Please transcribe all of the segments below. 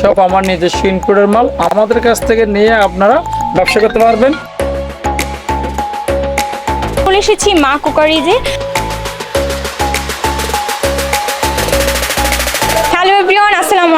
সব আমার নিজস্ব ইনপুটের মাল, আমাদের কাছ থেকে নিয়ে আপনারা ব্যবসা করতে পারবেন। এসেছি মা কুকারিজে।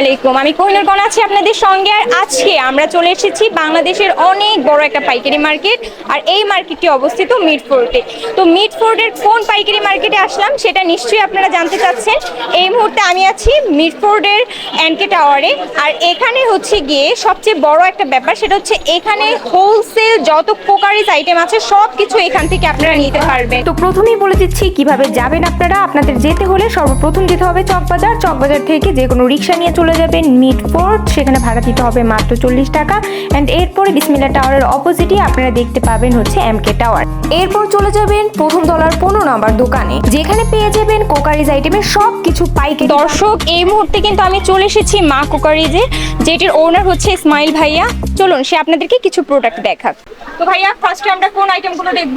আলাইকুম। আমি কোহিনুর কন আছি আপনাদের সঙ্গে। আর আজকে আমরা চলে এসেছি বাংলাদেশের অনেক বড় একটা পাইকারি মার্কেট, আর এই মার্কেটটি অবস্থিত মিডফোর্টে তো মিডফোর্টের কোন পাইকারি মার্কেটে আসলাম সেটা নিশ্চয়ই আপনারা জানতে চাচ্ছেন। এই মুহূর্তে আমি আছি মিডফোর্ডের এনকে টাওয়ারে। আর এখানে হচ্ছে গিয়ে সবচেয়ে বড় একটা ব্যাপার সেটা হচ্ছে এখানে হোলসেল যত কোকারিজ আইটেম আছে সব কিছু এখান থেকে আপনারা নিতে পারবেন। তো প্রথমেই বলে দিচ্ছি, কীভাবে যাবেন আপনারা? আপনাদের যেতে হলে সর্বপ্রথম যেতে হবে চকবাজার। চকবাজার থেকে যে কোনো রিক্সা নিয়ে চলে যাবেন মিডফোর্ট সেখানে ভাড়া দিতে হবে মাত্র চল্লিশ টাকা। অ্যান্ড এরপরে বিসমিল্লা টাওয়ারের অপোজিটই আপনারা দেখতে পাবেন হচ্ছে এম কে টাওয়ার এরপর চলে যাবেন প্রথম তলার পনেরো নাম্বার দোকানে যেখানে পেয়ে যাবেন কোকারিজ আইটেমের সব কিছু পাইকারি দর্শক এই মুহূর্তে কিন্তু আমি চলে এসেছি মা কোকারিজে যেটির ওনার হচ্ছে ইসমাইল ভাইয়া। চলুন সে আপনাদেরকে কিছু প্রোডাক্ট দেখাক। তো ভাইয়া ফার্স্টে আমরা কোন আইটেমগুলো দেখব?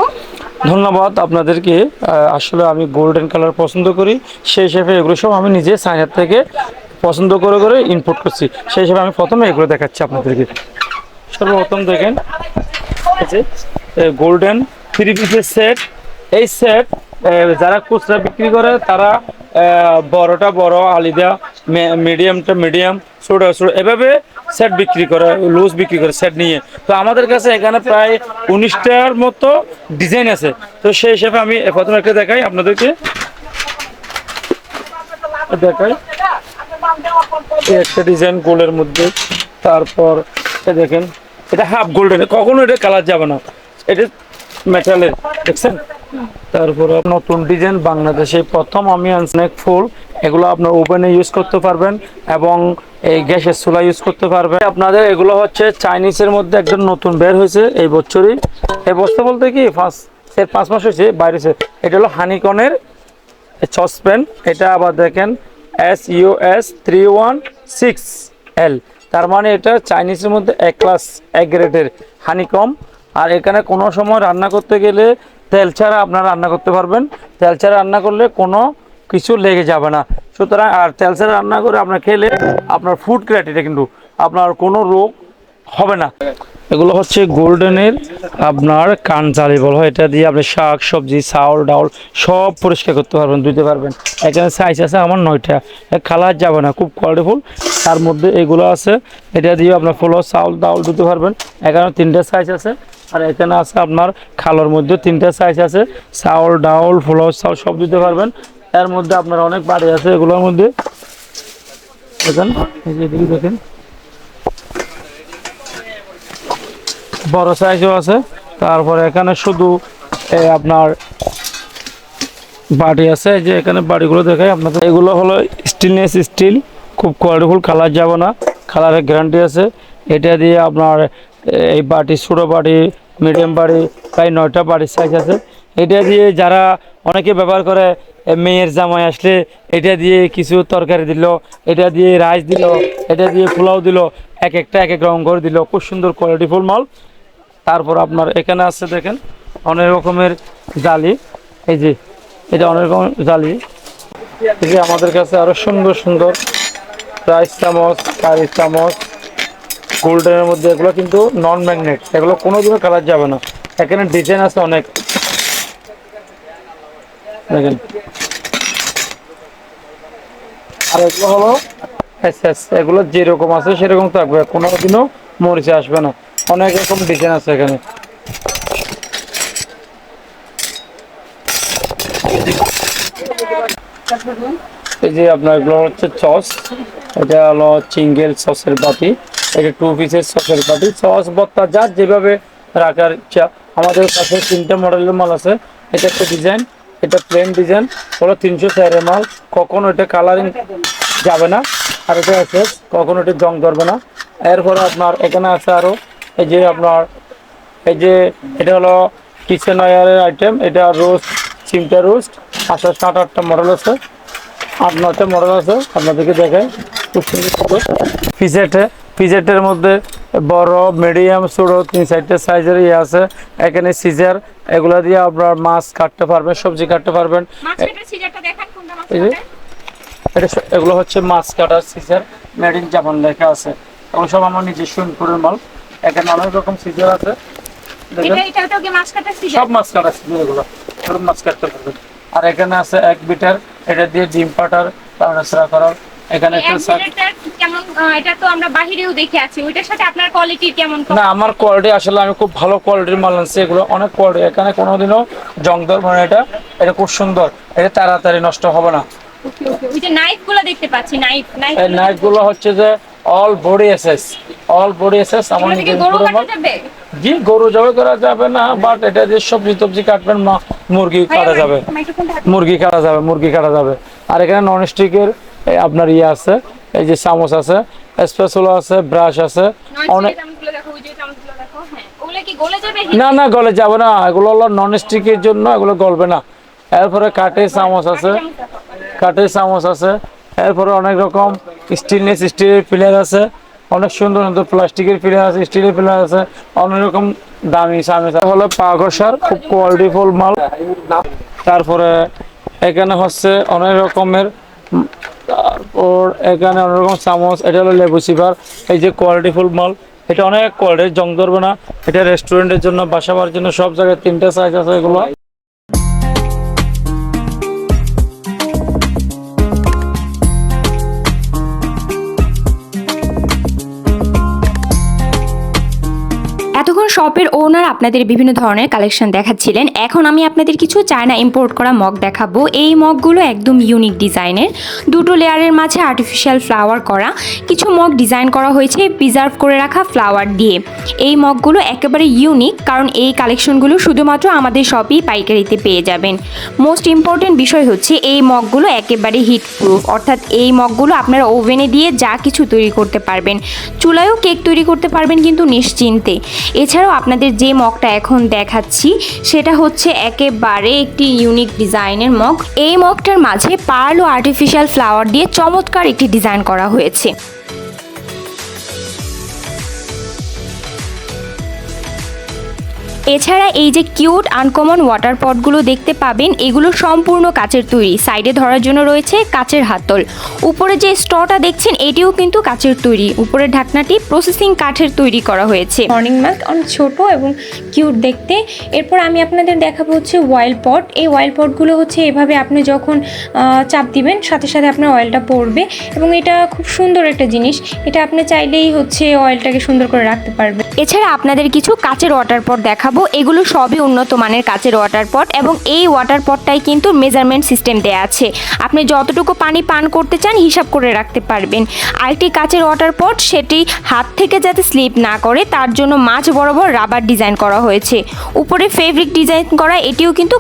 ধন্যবাদ আপনাদেরকে। আসলে আমি গোল্ডেন কালার পছন্দ করি। সেই হিসেবে এগুলো সব আমি নিজে সাইনার থেকে পছন্দ করে করে ইনপুট করছি। সেই হিসাবে আমি প্রথমে এগুলো দেখাচ্ছি আপনাদেরকে। সর্বপ্রথম দেখেন গোল্ডেন থ্রি পিসের সেট এই সেট যারা খুচরা বিক্রি করে, তারা বড়টা বড়, আলিদা মিডিয়ামটা মিডিয়াম ছোট ছোট, এভাবে সেট বিক্রি করে লুজ বিক্রি করে সেট নিয়ে। তো আমাদের কাছে এখানে প্রায় উনিশটার মতো ডিজাইন আছে। তো সেই হিসাবে আমি প্রথমে একটা দেখাই আপনাদেরকে। দেখাই। একটা ডিজাইন গোল্ডের মধ্যে। তারপর দেখেন, এটা হাফ গোল্ডেন কখনো এটা কালার যাবে না। এটা মেটালের দেখছেন? তারপর নতুন ডিজাইন বাংলাদেশে প্রথম আমি স্নেক ফুল, এগুলো আপনার ওভেনে ইউজ করতে পারবেন এবং এই গ্যাসের চুলা ইউজ করতে পারবেন। আপনাদের এগুলো হচ্ছে চাইনিজের মধ্যে একদম নতুন বের হয়েছে এই বছরই। এই বছর বলতে কি পাঁচ এর পাঁচ মাস হয়েছে বাইরে এটা হলো হানিকনের সসপ্যান এটা আবার দেখেন S U S three one six L তার মানে এটা চাইনিজের মধ্যে এক ক্লাস এক গ্রেডের হানিকম আর এখানে কোনো সময় রান্না করতে গেলে তেল ছাড়া আপনারা রান্না করতে পারবেন। তেল ছাড়া রান্না করলে কোনো কিছু লেগে যাবে না। সুতরাং আর তেল ছাড়া রান্না করে আপনার খেলে আপনার ফুড ক্রাইটেরিয়া কিন্তু আপনার কোনো রোগ হবে না। এগুলো হচ্ছে গোল্ডেনের আপনার কান চালি বলা। হয় এটা দিয়ে আপনি শাক, সবজি, চাউল, ডাউল সব পরিষ্কার করতে পারবেন ধুতে পারবেন। এখানে সাইজ আছে আমার নয়টা। কালার যাবে না, খুব কোয়ালিটিফুল তার মধ্যে এগুলো আছে, এটা দিয়ে আপনার ফুলো চাউল, ডাউল ধুতে পারবেন। এখানে তিনটা সাইজ আছে, আর এখানে আছে আপনার খালোর মধ্যে তিনটা সাইজ আছে। চাউল, ডাউল, ফুলো চাউল সব দিতে পারবেন। এর মধ্যে আপনার অনেক বাড়ি আছে এগুলোর মধ্যে। দেখেন দেখেন। বড় সাইজও আছে। তারপরে এখানে শুধু আপনার বাড়ি আছে। যে এখানে বাড়িগুলো দেখাই আপনাদের। এগুলো হলো স্টিলনেস স্টিল খুব কোয়ালিটিফুল কালার যাবে না। কালারের গ্যারান্টি আছে। এটা দিয়ে আপনার এই বাটি, ছোটো বাটি মিডিয়াম বাড়ি প্রায় নয়টা বাড়ির সাইজ আছে। এটা দিয়ে যারা অনেকে ব্যবহার করে মেয়ের জামাই আসলে এটা দিয়ে কিছু তরকারি দিল, এটা দিয়ে রাইস দিল, এটা দিয়ে পোলাও দিল, এক একটা এক এক রকম করে দিল। খুব সুন্দর কোয়ালিটিফুল মাল। তারপর আপনার এখানে আছে দেখেন, অনেক রকমের জালি। এই যে, এটা অনেক রকমের জালি। এই যে আমাদের কাছে আরও সুন্দর সুন্দর রাইস চামচ, কারি চামচ, গোল্ডেনের মধ্যে এগুলো কিন্তু নন ম্যাগনেট এগুলো কোনো দিনও কালার যাবে না। এখানে ডিজাইন আছে অনেক। দেখেন। আর এগুলো হলো এগুলো যেরকম আছে সেরকম থাকবে কোনো দিনও মরিচে আসবে না। অনেক রকম ডিজাইন আছে এখানে। এই যে আপনার এগুলো হচ্ছে সস, এটা হলো চিঙ্গেল সসের বাটি, এটা টু পিসের সসের বাটি। সস, বত্তা যার যেভাবে রাখার ইচ্ছা। আমাদের কাছে তিনটে মডেলের মাল আছে। এটা একটা ডিজাইন এটা প্লেন ডিজাইন হলো তিনশো চারের মাল। কখনো এটা কালারিং যাবে না। আর এটা আছে, কখনো এটা জং ধরবে না। এরপরে আপনার এখানে আছে আরও এই যে আপনার এই যে এটা হলো কিচেন ওয়ারের আইটেম এটা রোস্ট চিমটা রোস্ট আচ্ছা সাত আটটা মডেল আছে আট নয়টা মডেল আছে আপনাদেরকে দেখাই। খুব সুন্দর পিজেটে পিজেটের মধ্যে বড় মিডিয়াম ছোটো তিন চারটে সাইজের ইয়ে আছে। এখানে সিজার এগুলা দিয়ে আপনার মাছ কাটতে পারবেন সবজি কাটতে পারবেন। এটা এগুলো হচ্ছে মাছ কাটার সিজার মেড ইন জাপান লেখা আছে। এগুলো সব আমার নিজস্ব ইনপুরের মাল এখানে অনেক রকম সিজার আছে। সব মাছ কাটা সিজার এগুলো। সব মাছ কাটতে পারবেন। আর এখানে আছে এক বিটার এটা দিয়ে ডিম পাটার পাউডার করার। এখানে একটা কেমন এটা তো আমরা বাহিরেও দেখে আছি। ওইটার সাথে আপনার কোয়ালিটি কেমন? না আমার কোয়ালিটি আসলে আমি খুব ভালো কোয়ালিটির মাল আনছি। এগুলো অনেক কোয়ালিটি এখানে কোনোদিনও জং ধরবে না এটা এটা খুব সুন্দর। এটা তাড়াতাড়ি নষ্ট হবে না। ওই যে নাইফগুলো দেখতে পাচ্ছি নাইফ নাইফ এই গুলো হচ্ছে যে all body SS all body SS আমার নিজের গরু পুরো কাটা যাবে? জি গরু জবাই করা যাবে না বাট এটা যে সবজি টবজি কাটবেন মা- মুরগি কাটা যাবে। মুরগি কাটা যাবে মুরগি কাটা যাবে। আর এখানে নন স্টিকের আপনার ইয়ে আছে এই যে চামচ আছে স্পেশালো আছে ব্রাশ আছে অনেক হ্যাঁ। না না গলে যাবে না এগুলো হলো নন স্টিকের জন্য এগুলো গলবে না। এরপরে কাঠের চামচ আছে কাঠের চামচ আছে এরপরে অনেক রকম স্টেনলেস স্টিলের প্লেয়ার আছে, অনেক সুন্দর সুন্দর প্লাস্টিকের প্লেয়ার আছে স্টিলের প্লেয়ার আছে অনেক রকম দামি আছে। হলো পাগসার খুব কোয়ালিটিফুল মাল। তারপরে এখানে হচ্ছে অনেক রকমের তারপর এখানে অনেক রকম চামচ, এটা হলো লেবু সিভার এই যে কোয়ালিটিফুল মাল, এটা অনেক কোয়ালিটির জং ধরবে না। এটা রেস্টুরেন্টের জন্য বাসাবার জন্য, সব জায়গায় তিনটা সাইজ আছে এগুলো। এতক্ষণ শপের ওনার আপনাদের বিভিন্ন ধরনের কালেকশন দেখাচ্ছিলেন। এখন আমি আপনাদের কিছু চায়না ইম্পোর্ট করা মগ দেখাবো। এই মগগুলো একদম ইউনিক ডিজাইনের দুটো লেয়ারের মাঝে আর্টিফিশিয়াল ফ্লাওয়ার করা। কিছু মগ ডিজাইন করা হয়েছে প্রিজার্ভ করে রাখা ফ্লাওয়ার দিয়ে। এই মগগুলো একেবারে ইউনিক কারণ এই কালেকশনগুলো শুধুমাত্র আমাদের শপেই পাইকারিতে পেয়ে যাবেন। মোস্ট ইম্পর্টেন্ট বিষয় হচ্ছে এই মগগুলো একেবারে হিট প্রুফ অর্থাৎ এই মগগুলো আপনারা ওভেনে দিয়ে যা কিছু তৈরি করতে পারবেন। চুলায়ও কেক তৈরি করতে পারবেন কিন্তু নিশ্চিন্তে। এছাড়াও আপনাদের যে মগটা এখন দেখাচ্ছি, সেটা হচ্ছে একেবারে একটি ইউনিক ডিজাইনের মগ। এই মগটার মাঝে পার্ল ও আর্টিফিশিয়াল ফ্লাওয়ার দিয়ে চমৎকার একটি ডিজাইন করা হয়েছে। এছাড়া এই যে কিউট, আনকমন ওয়াটার পটগুলো দেখতে পাবেন, এগুলো সম্পূর্ণ কাচের তৈরি। সাইডে ধরার জন্য রয়েছে কাচের হাতল। উপরে যে স্টটা দেখছেন, এটিও কিন্তু কাচের তৈরি। উপরের ঢাকনাটি প্রসেসিং কাঠের তৈরি করা হয়েছে। মর্নিং মাস্ক অনেক ছোট এবং কিউট দেখতে। এরপর আমি আপনাদের দেখাবো হচ্ছে ওয়াইল পট এই ওয়াইল পটগুলো হচ্ছে এভাবে আপনি যখন চাপ দিবেন, সাথে সাথে আপনার অয়েলটা পড়বে এবং এটা খুব সুন্দর একটা জিনিস। এটা আপনি চাইলেই হচ্ছে অয়েলটাকে সুন্দর করে রাখতে পারবে এছাড়া আপনাদের কিছু কাচের ওয়াটার পট দেখাবো। এগুলো সবই উন্নত মানের কাচের ওয়াটার পট এবং এই ওয়াটার পটটাই কিন্তু মেজারমেন্ট সিস্টেম দেয়া আছে। আপনি যতটুকু পানি পান করতে চান, হিসাব করে রাখতে পারবেন। আরেকটি কাচের ওয়াটার পট সেটি হাত থেকে যাতে স্লিপ না করে, তার জন্য মাছ বরাবর রাবার ডিজাইন করা হয়েছে। উপরে ফেব্রিক ডিজাইন করা, এটিও কিন্তু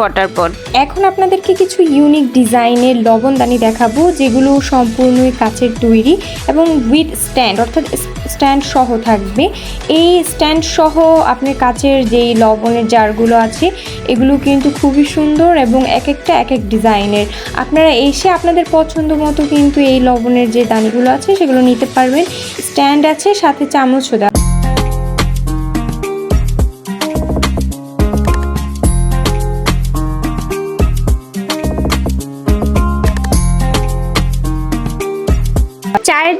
কা- ওয়াটার পট এখন আপনাদেরকে কিছু ইউনিক ডিজাইনের লবণদানি দেখাবো, যেগুলো সম্পূর্ণই কাচের তৈরি এবং উইথ স্ট্যান্ড অর্থাৎ স্ট্যান্ড সহ থাকবে। এই স্ট্যান্ড সহ আপনার কাচের যেই লবণের জারগুলো আছে, এগুলো কিন্তু খুবই সুন্দর এবং এক একটা এক এক ডিজাইনের আপনারা এসে আপনাদের পছন্দ মতো কিন্তু এই লবণের যে দানিগুলো আছে, সেগুলো নিতে পারবেন। স্ট্যান্ড আছে, সাথে চামচও দেওয়া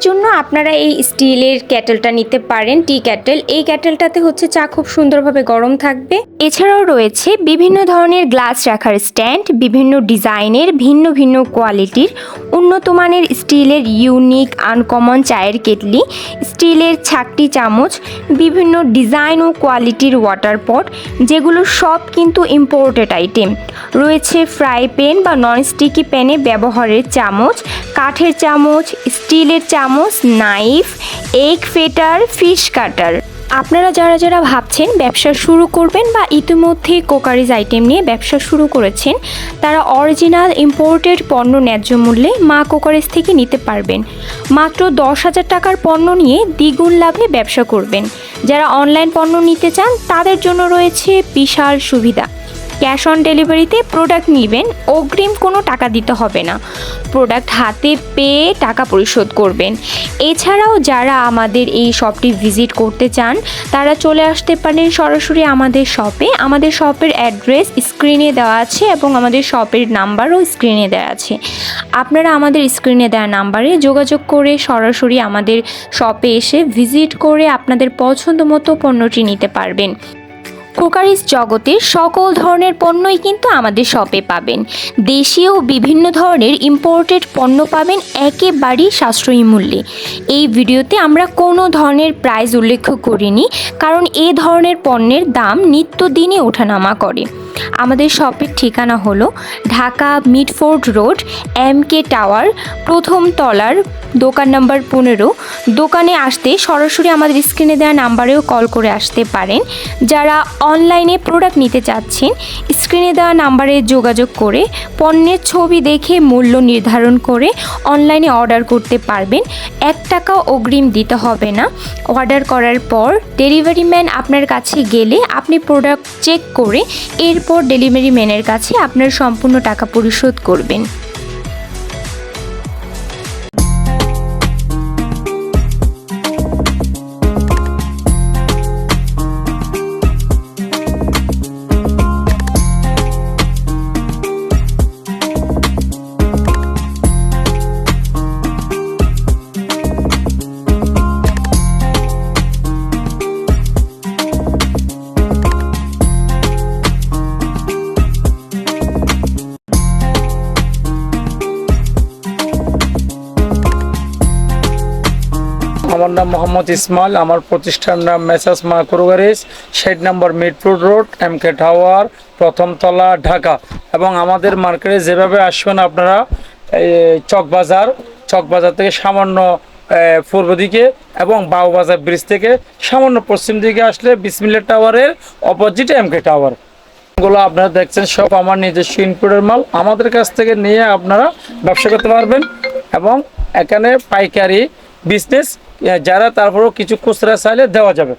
জন্য আপনারা এই স্টিলের ক্যাটেলটা নিতে পারেন, টি ক্যাটেল। এই ক্যাটেলটাতে হচ্ছে চা খুব সুন্দরভাবে গরম থাকবে। এছাড়াও রয়েছে বিভিন্ন ধরনের গ্লাস রাখার স্ট্যান্ড, বিভিন্ন ডিজাইনের, ভিন্ন ভিন্ন কোয়ালিটির, উন্নত মানের স্টিলের ইউনিক, আনকমন চায়ের কেটলি, স্টিলের ছাকটি চামচ, বিভিন্ন ডিজাইন ও কোয়ালিটির ওয়াটার পট, যেগুলো সব কিন্তু ইম্পোর্টেড আইটেম রয়েছে ফ্রাই প্যান বা নন স্টিকি প্যানে ব্যবহারের চামচ, কাঠের চামচ, স্টিলের চামচ, নাইফ, এগ ফেটার, ফিশ কাটার। আপনারা যারা যারা ভাবছেন ব্যবসা শুরু করবেন বা ইতিমধ্যে কোকারিজ আইটেম নিয়ে ব্যবসা শুরু করেছেন, তারা অরিজিনাল ইম্পোর্টেড পণ্য ন্যায্য মূল্যে মা কোকারিজ থেকে নিতে পারবেন। মাত্র দশ হাজার টাকার পণ্য নিয়ে দ্বিগুণ লাভে ব্যবসা করবেন। যারা অনলাইন পণ্য নিতে চান, তাদের জন্য রয়েছে বিশাল সুবিধা। ক্যাশ অন ডেলিভারিতে প্রোডাক্ট নেবেন, অগ্রিম কোনো টাকা দিতে হবে না। প্রোডাক্ট হাতে পেয়ে টাকা পরিশোধ করবেন। এছাড়াও যারা আমাদের এই শপটি ভিজিট করতে চান, তারা চলে আসতে পারেন সরাসরি আমাদের শপে। আমাদের শপের অ্যাড্রেস স্ক্রিনে দেওয়া আছে এবং আমাদের শপের নাম্বারও স্ক্রিনে দেওয়া আছে। আপনারা আমাদের স্ক্রিনে দেওয়া নাম্বারে যোগাযোগ করে সরাসরি আমাদের শপে এসে ভিজিট করে আপনাদের পছন্দ মতো পণ্যটি নিতে পারবেন। কুকারিজ জগতের সকল ধরনের পণ্যই কিন্তু আমাদের শপে পাবেন। দেশীয় বিভিন্ন ধরনের ইম্পোর্টেড পণ্য পাবেন একেবারেই সাশ্রয়ী মূল্যে। এই ভিডিওতে আমরা কোনো ধরনের প্রাইস উল্লেখ করিনি, কারণ এ ধরনের পণ্যের দাম নিত্যদিনই ওঠানামা করে। আমাদের শপের ঠিকানা হলো Dhaka Mitford road, M K tower, প্রথম তলার দোকান নাম্বার পনেরো। দোকানে আসতে সরাসরি আমাদের স্ক্রিনে দেওয়া নাম্বারেও কল করে আসতে পারেন। যারা অনলাইনে প্রোডাক্ট নিতে চাচ্ছেন, স্ক্রিনে দেওয়া নাম্বারে যোগাযোগ করে পণ্যের ছবি দেখে মূল্য নির্ধারণ করে অনলাইনে অর্ডার করতে পারবেন। এক টাকাও অগ্রিম দিতে হবে না। অর্ডার করার পর ডেলিভারি ম্যান আপনার কাছে গেলে আপনি প্রোডাক্ট চেক করে এরপর ডেলিভারি ম্যানের কাছে আপনার সম্পূর্ণ টাকা পরিশোধ করবেন। নাম মোহাম্মদ ইসমাইল, আমার প্রতিষ্ঠান নাম messrs messrs মাকুরগারিস, shed number Mirpur road M K tower, প্রথম তলা, ঢাকা। এবং আমাদের মার্কেটে যেভাবে আসবেন আপনারা চকবাজার চকবাজার থেকে সামান্য পূর্ব দিকে এবং বাউবাজার ব্রিজ থেকে সামান্য পশ্চিম দিকে আসলে বিসমিল্লা টাওয়ারের অপোজিট এম কে টাওয়ার। গুলো আপনারা দেখছেন, সব আমার নিজস্ব ইনপুটের মাল। আমাদের কাছ থেকে নিয়ে আপনারা ব্যবসা করতে পারবেন এবং এখানে পাইকারি বিজনেস যারা তারপরেও কিছু খুচরা চাইলে দেওয়া যাবে।